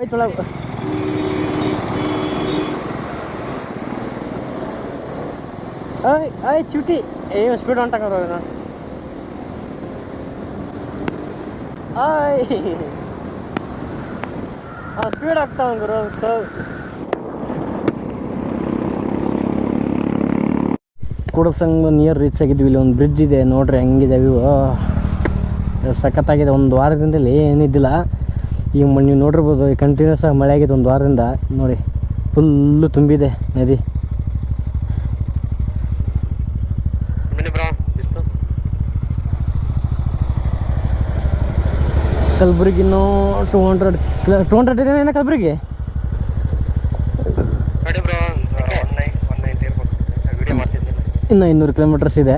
ಹೋಯ್ತೊಳಗೆ. ಅಯ್ ಅಯ್ ಚುಟಿ. ಏ ಸ್ಪೀಡ್ ಹೊಂಟಾಕ ಆಯ್ ಆ ಸ್ಪೀಡ್ ಆಗ್ತಾವ ಗುರು ಕೂಡಸಂಗ್ ನಿಯರ್ ರೀಚ್ ಆಗಿದ್ವಿ, ಇಲ್ಲಿ ಒಂದು ಬ್ರಿಡ್ಜ್ ಇದೆ, ನೋಡ್ರಿ, ಹೆಂಗಿದೆ ವ್ಯೂ. ಸಖತ್ತಾಗಿದೆ, ಒಂದು ವಾರದಿಂದ ಇಲ್ಲಿ ಏನಿದ್ದಿಲ್ಲ. ಈಗ ನೀವು ನೋಡಿರ್ಬೋದು ಕಂಟಿನ್ಯೂಸ್ ಆಗಿ ಮಳೆ ಆಗಿದೆ ಒಂದು ವಾರದಿಂದ. ನೋಡಿ ಫುಲ್ಲು ತುಂಬಿದೆ ನದಿ. ಕಲ್ಬುರ್ಗಿ ಬ್ರೋ ಎಷ್ಟು? ಕಲಬುರಗಿ ಇನ್ನೂ ಟೂ ಹಂಡ್ರೆಡ್ ಟೂ ಹಂಡ್ರೆಡ್ ಇದೆ ಏನೋ ಕಲಬುರಗಿ? ಇನ್ನು ಇನ್ನೂರು ಕಿಲೋಮೀಟರ್ಸ್ ಇದೆ.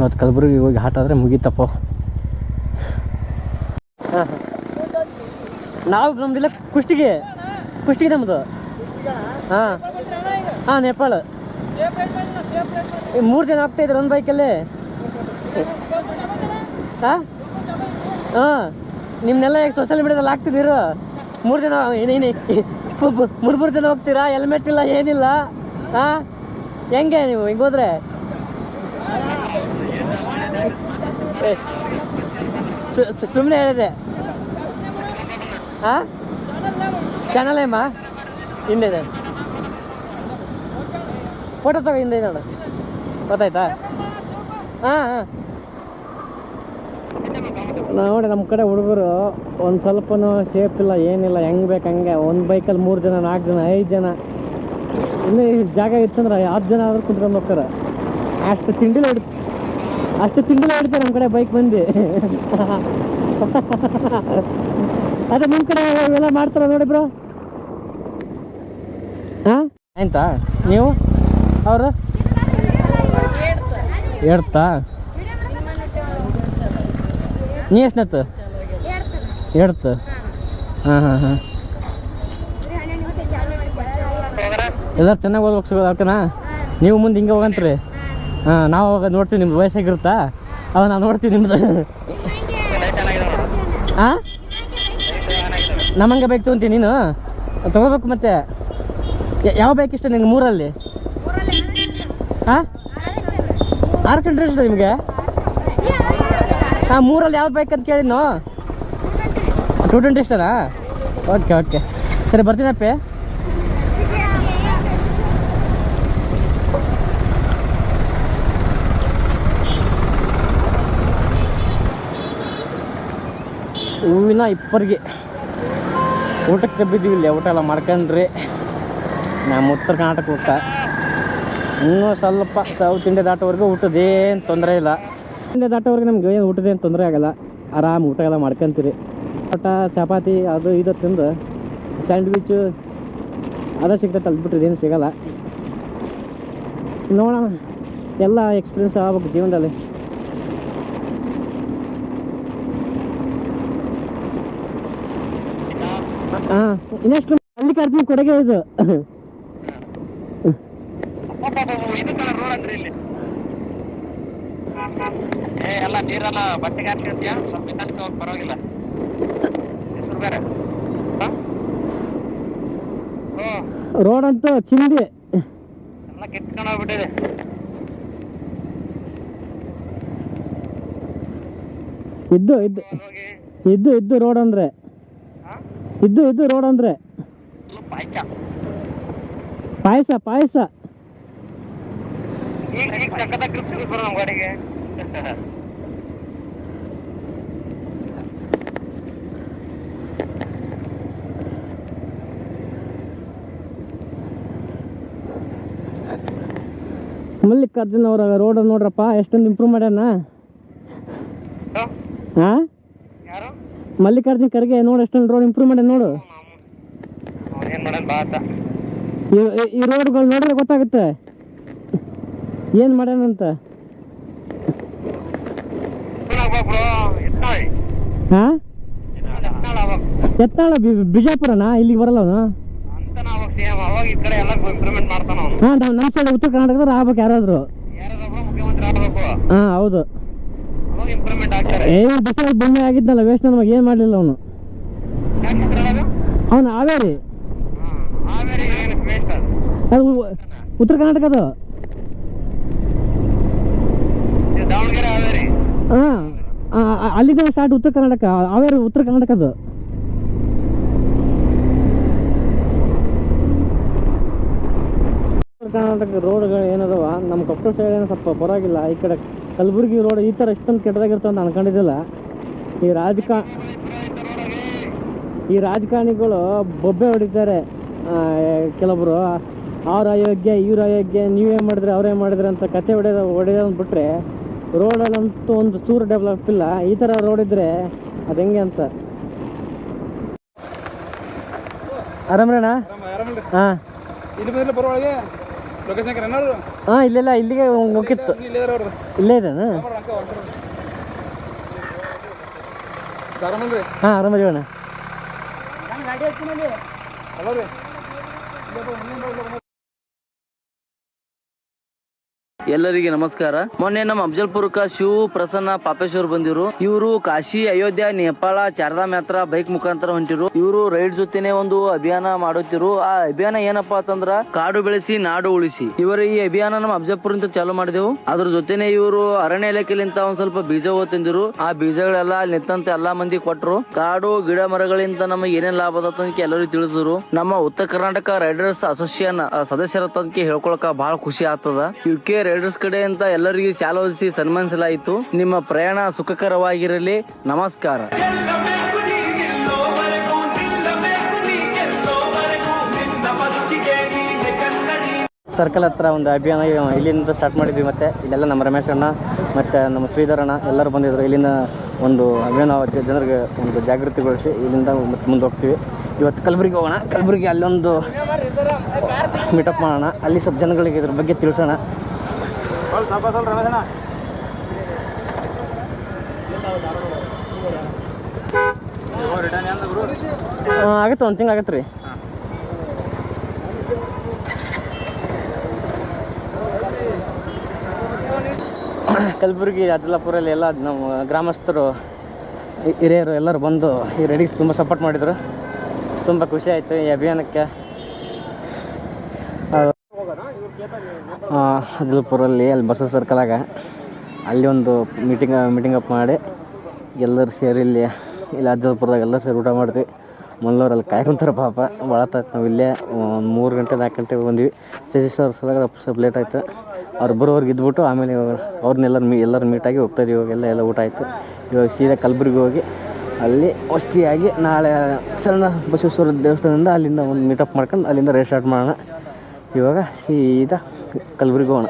ಇವತ್ತು ಕಲಬುರಗಿ ಹೋಗಿ ಆಟ ಮುಗೀತಪ್ಪ. ಹಾಂ ನಾವು ನಮ್ದಿಲ್ಲ ಕುಷ್ಟಿಗೆ. ಕುಷ್ಟಿಗೆ ನಮ್ಮದು ಹಾಂ. ಹಾಂ, ನೇಪಾಳ. ಮೂರು ಜನ ಆಗ್ತಾ ಇದ್ರು ಒಂದು ಬೈಕಲ್ಲಿ ಹಾಂ? ಹಾಂ. ನಿಮ್ಮನ್ನೆಲ್ಲ ಈಗ ಸೋಷಿಯಲ್ ಮೀಡಿಯಾದಲ್ಲಿ ಹಾಕ್ತಿದ್ದೀರು? ಮೂರು ಜನ ಏನೇನು ಮೂರು ಮೂರು ಜನ ಹೋಗ್ತೀರಾ? ಹೆಲ್ಮೆಟ್ ಇಲ್ಲ, ಏನಿಲ್ಲ. ಹಾಂ? ಹೆಂಗೆ ನೀವು, ಹಿಂಗೆ ಸುಮ್ಮನೆ ಹೇಳಿದೆ. ಹಾಂ ಚಾನಲ್ ಏಮ್ಮ ಹಿಂದೆ ಇದೆ. ಫೋಟೋ ತಗೋ, ಹಿಂದೆ ನೋಡು. ಗೊತ್ತಾಯ್ತಾ? ಹಾಂ ಹಾಂ. ನೋಡಿ ನಮ್ಮ ಕಡೆ ಹುಡುಗರು ಒಂದು ಸ್ವಲ್ಪನೂ ಸೇಫ್ ಇಲ್ಲ, ಏನಿಲ್ಲ, ಹೆಂಗೆ ಬೇಕು ಹಂಗೆ. ಒಂದು ಬೈಕಲ್ಲಿ ಮೂರು ಜನ, ನಾಲ್ಕು ಜನ, ಐದು ಜನ. ಇನ್ನೂ ಜಾಗ ಇತ್ತಂದ್ರೆ ಹತ್ತು ಜನ ಆದ್ರೂ ಕುಂತ್ಕೊಂಡು ಹೋಗ್ತಾರೆ. ಅಷ್ಟು ತಿಂಡಿಲಿ ಅಷ್ಟು ತಿಂಡಿ ಹಿಡ್ತಾರೆ ನಮ್ಮ ಕಡೆ ಬೈಕ್ ಬಂದು. ಅದೇ ನಿಮ್ಮ ಕಡೆ ಎಲ್ಲ ಮಾಡ್ತಾರ ನೋಡಿ ಬ್ರೋ ಹಾಂ? ಆಯ್ತಾ ನೀವು? ಅವರು? ಹೇಳ್ತಾ ನೀ ಎಷ್ಟನತ್ತು ಹೇಳ್ತು ಹಾಂ ಹಾಂ ಹಾಂ. ಎಲ್ಲರೂ ಚೆನ್ನಾಗಿ ಓದ್ಬೇಕು ಸಿಗೋದು ಅಕ್ಕನ ನೀವು ಮುಂದೆ ಹಿಂಗೆ ಹೋಗಂತ್ರಿ. ಹಾಂ, ನಾವು ಅವಾಗ ನೋಡ್ತೀವಿ ನಿಮ್ದು ವಯಸ್ಸಾಗಿರುತ್ತಾ ಅವಾಗ ನಾವು ನೋಡ್ತೀವಿ ನಿಮ್ದು. ಹಾಂ ನಮ್ಮಂಗೆ ಬೇಕು ತಗೊಂತೀನಿ ನೀನು? ತಗೋಬೇಕು ಮತ್ತೆ. ಯಾವ ಬೈಕ್ ಇಷ್ಟ ನಿಮ್ಗೆ ಮೂರಲ್ಲಿ? ಹಾಂ ಆರು ಕಂಟ್ರಿ ಇಷ್ಟ ನಿಮಗೆ? ಹಾಂ, ಮೂರಲ್ಲಿ ಯಾವ ಬೈಕ್ ಅಂತ ಕೇಳಿದ್ನು ಟೂ ಟ್ವೆಂಟಿ ಇಷ್ಟನಾ? ಓಕೆ ಓಕೆ ಸರಿ ಬರ್ತೀನಪ್ಪಿ ಹೂವಿನ ಇಪ್ಪರಿಗೆ. ಊಟಕ್ಕೆ ಬಿದ್ದೀವಿ ಇಲ್ಲಿ, ಊಟ ಎಲ್ಲ ಮಾಡ್ಕೊಂಡ್ರಿ. ನಮ್ಮ ಉತ್ತರ ಕರ್ನಾಟಕ ಊಟ. ಇನ್ನೂ ಸ್ವಲ್ಪ ಸೌತ್ ಇಂಡಿಯಾ ದಾಟೋವರೆಗೂ ಊಟದೇನು ತೊಂದರೆ ಇಲ್ಲ. ಇಂಡಿಯಾ ದಾಟೋವರೆಗೆ ನಮ್ಗೆ ಏನು ಊಟದೇನು ತೊಂದರೆ ಆಗಲ್ಲ. ಆರಾಮ್ ಊಟ ಎಲ್ಲ ಮಾಡ್ಕೊಂತೀರಿ. ಊಟ ಚಪಾತಿ, ಅದು ಇದು ತಿಂದು ಸ್ಯಾಂಡ್ವಿಚ್, ಅದೇ ಸಿಗ್ತೈತೆ ಅಲ್ಲಿ ಏನು ಸಿಗಲ್ಲ. ನೋಡೋಣ. ಎಲ್ಲ ಎಕ್ಸ್ಪೀರಿಯನ್ಸ್ ಆಗ್ಬೇಕು ಜೀವನದಲ್ಲಿ ಹಾಂ ಇನ್ನೆಷ್ಟು ಅಲ್ಲಿ ಕರ್ತೀನಿ ಕೊಡಗೆ ಇದು. ಎಲ್ಲ ನೀರೆಲ್ಲ ಬಟ್ಟೆಗೆ ಹಾಕ್ತಿರ್ತೀಯ ಸ್ವಲ್ಪ ಇನ್ನಷ್ಟು ಹೋಗಿ ಪರವಾಗಿಲ್ಲ. ಹೆಸರು ಬೇರೆ ರೋಡ್ ಅಂತೂ ಚಿಂದಿ. ಎಲ್ಲ ಕಿತ್ಕೊಂಡು ಹೋಗ್ಬಿಟ್ಟಿದೆ. ಇದ್ದು ಇದ್ದು. ಇದ್ದು ಇದ್ದು ರೋಡ್ ಅಂದ್ರೆ. ಹಾ? ಇದ್ದು ಇದ್ದು ರೋಡ್ ಅಂದ್ರೆ? ಪಾಯಸ. ಪಾಯಸ ಮಲ್ಲಿಕಾರ್ಜುನ್ ಅವರ ರೋಡ್ ನೋಡ್ರಪ್ಪ ಎಷ್ಟೊಂದು ಇಂಪ್ರೂವ್ ಮಾಡ್ಯಾನ? ಹಾ? ಮಲ್ಲಿಕಾರ್ಜುನ್ ಖರ್ಗೆ ನೋಡು ಎಷ್ಟೊಂದು ರೋಡ್ ಇಂಪ್ರೂವ್ ನೋಡು. ಈ- ರೋಡ್ ಈ ರೋಡ್ಗಳು ನೋಡಿದ್ರೆ ಗೊತ್ತಾಗುತ್ತೆ. ಏನು ಮಾಡ್ಯಾನಂತ ಹಾ? ಎತ್ತಾಳ ಬಿಜಾಪುರನಾ? ಇಲ್ಲಿಗೆ ಬರಲ್ಲ ಅವನು? ಹಾಂ ನಮ್ಮ ಸೈಡ್ ಉತ್ತರ ಕರ್ನಾಟಕದವ್ರು ಆಗ್ಬೇಕು ಯಾರಾದ್ರು. ಹಾಂ ಹೌದು. ಅಲ್ಲ ಅವಾಗ ಇಂಪ್ರೂವ್ಮೆಂಟ್ ಆಗ್ತಾರೆ ಏ ಬಸ್ಸಾಗಿ ಬೊಮ್ಮೆ ಆಗಿದ್ನಲ್ಲ ವೇಸ್ಟ್ ನಮಗೆ ಏನು ಮಾಡಲಿಲ್ಲ ಅವನು. ಅವನು ಹಾವೇರಿ. ಅದು? ಉತ್ತರ ಕರ್ನಾಟಕದ ಇದು ದಾವಣಗೆರೆ ಹಾವೇರಿ. ಹಾಂ ಅಲ್ಲಿಂದ ಸ್ಟಾರ್ಟ್ ಉತ್ತರ ಕರ್ನಾಟಕ ಹಾವೇರಿ ಉತ್ತರ ಕರ್ನಾಟಕದ ಉತ್ತರ ಕರ್ನಾಟಕ ರೋಡ್ಗಳು ಏನದವ? ನಮ್ಮ ಕೊಪ್ಪಳ ಸೈಡ್ ಏನೋ ಸ್ವಲ್ಪ ಪರವಾಗಿಲ್ಲ ಈ ಕಡೆ ಕಲಬುರಗಿ ರೋಡ್ ಈ ಥರ ಇಷ್ಟೊಂದು ಕೆಟ್ಟದಾಗಿರ್ತವೆ ಅಂತ ಅನ್ಕೊಂಡಿದ್ದಿಲ್ಲ. ಈ ರಾಜಕಾ ಈ ರಾಜಕಾರಣಿಗಳು ಬೊಬ್ಬೆ ಹೊಡಿತಾರೆ ಕೆಲವರು. ಅವ್ರ ಅಯೋಗ್ಯ ಇವ್ರ ಅಯೋಗ್ಯ ನೀವೇ ಮಾಡಿದ್ರೆ ಅವರೇ ಮಾಡಿದ್ರೆ ಅಂತ ಕತೆ ಹೊಡೆದ ಹೊಡೆಯೋದು ಬಿಟ್ರೆ ರೋಡಲ್ಲಂತೂ ಒಂದು ಚೂರು ಡೆವಲಪ್ ಇಲ್ಲ. ಈ ಥರ ರೋಡ್ ಇದ್ರೆ ಅದು ಹೆಂಗೆ ಅಂತ? ಆರಾಮ್ರಣ್ಣ? ಹಾಂ. ಇಲ್ಲಿ ಇಲ್ಲ ಇಲ್ಲ ಹಾಂ ಇಲ್ಲೆಲ್ಲ ಇಲ್ಲಿಗೆ ಹೋಗಿತ್ತು. ಇಲ್ಲೇ ಇಲ್ಲೇ ದಾರಮಂದ್ರಿ ಹಾಂ ಆರಾಮದೀವಣ್ಣ ಅಲ್ಲ ಎಲ್ಲರಿಗೆ ನಮಸ್ಕಾರ. ಮೊನ್ನೆ ನಮ್ಮ ಅಫಜಲ್ಪುರಕ ಶಿವ ಪ್ರಸನ್ನ ಪಾಪೇಶ್ವರ್ ಬಂದಿರು. ಇವರು ಕಾಶಿ, ಅಯೋಧ್ಯ, ನೇಪಾಳ, ಚಾರಧಾಮ್ ಯಾತ್ರಾ ಬೈಕ್ ಮುಖಾಂತರ ಹೊಂಟಿರು. ಇವರು ರೈಡ್ ಜೊತೆನೆ ಒಂದು ಅಭಿಯಾನ ಮಾಡುತ್ತಿರು. ಆ ಅಭಿಯಾನ ಏನಪ್ಪಾ ಅಂತಂದ್ರ ಕಾಡು ಬೆಳೆಸಿ, ನಾಡು ಉಳಿಸಿ. ಇವರ ಈ ಅಭಿಯಾನ ನಮ್ಮ ಅಫಜಲ್ಪುರ ಅಂತ ಚಾಲು ಮಾಡಿದೆವು. ಅದ್ರ ಜೊತೆನೆ ಇವರು ಅರಣ್ಯ ಇಲಾಖೆಲಿಂತ ಒಂದ್ ಸ್ವಲ್ಪ ಬೀಜ ತಂದಿರು ಆ ಬೀಜಗಳೆಲ್ಲ ನಿಂತಂತ ಎಲ್ಲಾ ಮಂದಿ ಕೊಟ್ರು. ಕಾಡು, ಗಿಡ ಮರಗಳಿಂದ ನಮಗೆ ಏನೇನ್ ಲಾಭ ಅದ ಅಂತ ಎಲ್ಲರಿಗೂ ತಿಳಿಸಿದ್ರು. ನಮ್ಮ ಉತ್ತರ ಕರ್ನಾಟಕ ರೈಡರ್ಸ್ ಅಸೋಸಿಯೇಷನ್ ಸದಸ್ಯರ ತನಕ ಹೇಳ್ಕೊಳಕ ಬಹಳ ಖುಷಿ ಆಗ್ತದ. ಯುಕೆ ರೈಡರ್ಸ್ ಕಡೆ ಅಂತ ಎಲ್ಲರಿಗೂ ಶಾಲೆ ಓದಿಸಿ ಸನ್ಮಾನಿಸಲಾಯಿತು. ನಿಮ್ಮ ಪ್ರಯಾಣ ಸುಖಕರವಾಗಿರಲಿ. ನಮಸ್ಕಾರ. ಸರ್ಕಲ್ ಹತ್ರ ಒಂದು ಅಭಿಯಾನ ಇಲ್ಲಿಂದ ಸ್ಟಾರ್ಟ್ ಮಾಡಿದ್ವಿ ಮತ್ತೆ. ಇಲ್ಲೆಲ್ಲ ನಮ್ಮ ರಮೇಶ್ ಅಣ್ಣ ಮತ್ತು ನಮ್ಮ ಶ್ರೀಧರ್ ಅಣ್ಣ ಎಲ್ಲರೂ ಬಂದಿದ್ರು. ಇಲ್ಲಿಂದ ಒಂದು ಅಭಿಯಾನ ಜನರಿಗೆ ಒಂದು ಜಾಗೃತಿಗೊಳಿಸಿ ಇಲ್ಲಿಂದ ಮತ್ತೆ ಮುಂದೆ ಹೋಗ್ತೀವಿ. ಇವತ್ತು ಕಲಬುರಗಿ ಹೋಗೋಣ. ಕಲಬುರಗಿ ಅಲ್ಲೊಂದು ಮೀಟಪ್ ಮಾಡೋಣ. ಅಲ್ಲಿ ಸ್ವಲ್ಪ ಜನಗಳಿಗೆ ಇದ್ರ ಬಗ್ಗೆ ತಿಳಿಸೋಣ. ಆಗತ್ತೆ ಒಂದು ತಿಂಗಳು ಆಗತ್ತೆ ರೀ. ಕಲಬುರಗಿ ಅದ್ಲಾಪುರಲ್ಲಿ ಎಲ್ಲ ನಮ್ಮ ಗ್ರಾಮಸ್ಥರು ಹಿರಿಯರು ಎಲ್ಲರೂ ಬಂದು ಈ ರೆಡಿಗೆ ತುಂಬ ಸಪೋರ್ಟ್ ಮಾಡಿದರು. ತುಂಬ ಖುಷಿ ಆಯಿತು ಈ ಅಭಿಯಾನಕ್ಕೆ. ಅದ್ಲಾಪುರಲ್ಲಿ ಅಲ್ಲಿ ಬಸ್ ಸರ್ಕಲಾಗ ಅಲ್ಲಿ ಒಂದು ಮೀಟಿಂಗ್ ಮೀಟಿಂಗ್ ಅಪ್ ಮಾಡಿ ಎಲ್ಲರೂ ಸೇರಿ ಇಲ್ಲಿ ಇಲ್ಲಿ ಅಜ್ಜಲ್ಪುರದಾಗ ಎಲ್ಲರೂ ಸೇರಿ ಊಟ ಮಾಡ್ತೀವಿ. ಮೊದಲವ್ರು ಅಲ್ಲಿ ಕಾಯ್ಕೊಂತಾರೆ ಪಾಪ. ಭಾಳ ತಾಯ್ತು ನಾವು ಇಲ್ಲೇ ಒಂದು ಮೂರು ಗಂಟೆ ನಾಲ್ಕು ಗಂಟೆಗೆ ಬಂದ್ವಿ. ಸಜೆಸ್ಟ್ ಸಲ ಸ್ವಲ್ಪ ಲೇಟ್ ಆಯಿತು. ಅವ್ರು ಬರೋವ್ರಿಗೆ ಇದ್ಬಿಟ್ಟು ಆಮೇಲೆ ಇವಾಗ ಅವ್ರನ್ನೆಲ್ಲರೂ ಮೀ, ಎಲ್ಲರೂ ಮೀಟಾಗಿ ಹೋಗ್ತಾ ಇದೀವಿ. ಇವಾಗೆಲ್ಲ ಎಲ್ಲ ಊಟ ಆಯಿತು. ಇವಾಗ ಸೀದಾ ಕಲ್ಬುರ್ಗಿ ಹೋಗಿ ಅಲ್ಲಿ ವಸ್ತಿಯಾಗಿ ನಾಳೆ ಸಣ್ಣ ಬಸವೇಶ್ವರ ದೇವಸ್ಥಾನದಿಂದ ಅಲ್ಲಿಂದ ಒಂದು ಮೀಟಪ್ ಮಾಡ್ಕೊಂಡು ಅಲ್ಲಿಂದ ರೈಡ್ ಸ್ಟಾರ್ಟ್ ಮಾಡೋಣ. ಇವಾಗ ಸೀದಾ ಕಲಬುರ್ಗಿ ಹೋಗೋಣ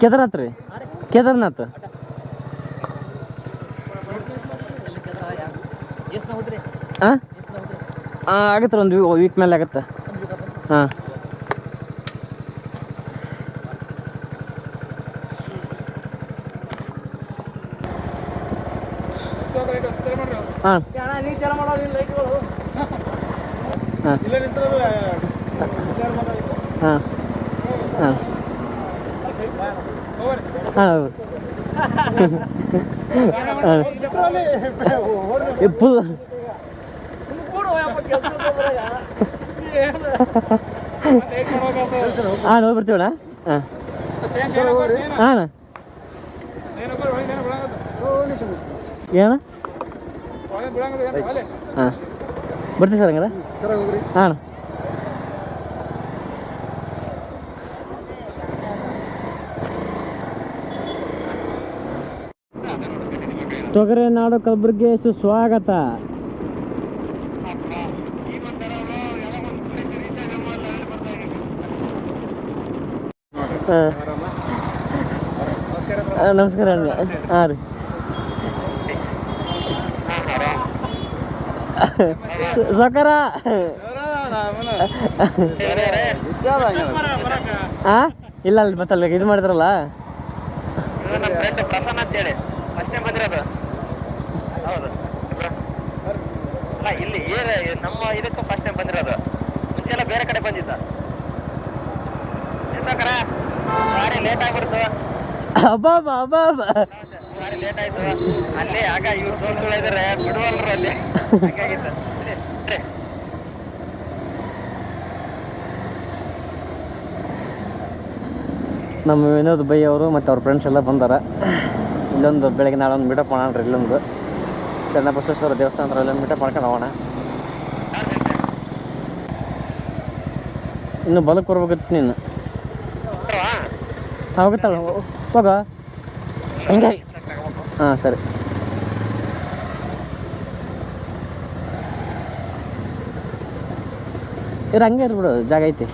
ಕೇದಾರ್ನಾಥ್? ರೀ ಕೇದಾರ್ನಾಥ್ ಹಾಂ ಆಗತ್ತೆ ಒಂದು ವೀಕ್ ಮೇಲೆ ಆಗತ್ತೆ. ಹಾಂ. ಹಾಂ ಹಾಂ ಹಾಂ ಹಾಂ ಫುಲ್ ಹಾಂ ನೋಡಿ ಬರ್ತೀವಣ್ಣ ಹಾಂ ಹಾಂ ಏನ? ಹಾಂ. ಬರ್ತೀವಿ ಸರ್ ಹಂಗಾರೆ? ಹಾಂ ತೊಗರೆ ನಾಡು ಕಲಬುರಗಿ ಸುಸ್ವಾಗತ. ಹಾಂ ನಮಸ್ಕಾರ ಅಣ್ಣ. ಹಾಂ ರೀ. ಸೊಕರ. ಹಾ ಇಲ್ಲ ಅಲ್ಲಿ ಮತ್ತಲ್ಲ ಇದು ಮಾಡಿದ್ರಲ್ಲ? ಇಲ್ಲಿ ನಮ್ಮ ಇದಕ್ಕೆ ಫಸ್ಟ್ ಟೈಮ್ ಬೇರೆ ಕಡೆ ಬಂದಿದ್ದ ಲೇಟ್ ಆಗ್ಬಿಡ್ತು ಅಬ್ಬಾಬ ಅಬ್ಬಾಬ ಗಾಡಿ ಲೇಟ್ ಆಯ್ತು. ಅಲ್ಲಿ ಆಗ ಇವ್ರು ಸೋಲ್ಗಳು ಇದಾರೆ. ಬಿಡುವಲ್ರು ಅಲ್ಲಿ. ಹಂಗಾಗಿತ್ತು ಸರಿ, ಸರಿ. ನಮ್ಮ ವಿನೋದ್ ಬೈ ಅವರು ಮತ್ತು ಅವ್ರ ಫ್ರೆಂಡ್ಸ್ ಎಲ್ಲ ಬಂದಾರ. ಇಲ್ಲೊಂದು ಬೆಳಗ್ಗೆ ನಾಳೆ ಒಂದು ಮೀಟಪ್ ಮಾಡೋಣ ಇಲ್ಲೊಂದು. ಸಣ್ಣ ಬಸವೇಶ್ವರ ದೇವಸ್ಥಾನ ಹತ್ರ ಇಲ್ಲೊಂದು ಮೀಟಪ್ ಮಾಡ್ಕೊಂಡು ಹೋಗೋಣ. ಇನ್ನು ಬಲಕ್ಕೆ ಬರ್ಬೇಕಿತ್ತು ನೀನು. ಹೋಗುತ್ತಲ್ಲ? ಹಿಂಗೆ? ಹಾಂ ಸರಿ. ಇರು ಹಂಗೆ ಇರ್ಬಿಡು ಜಾಗ ಐತಿ.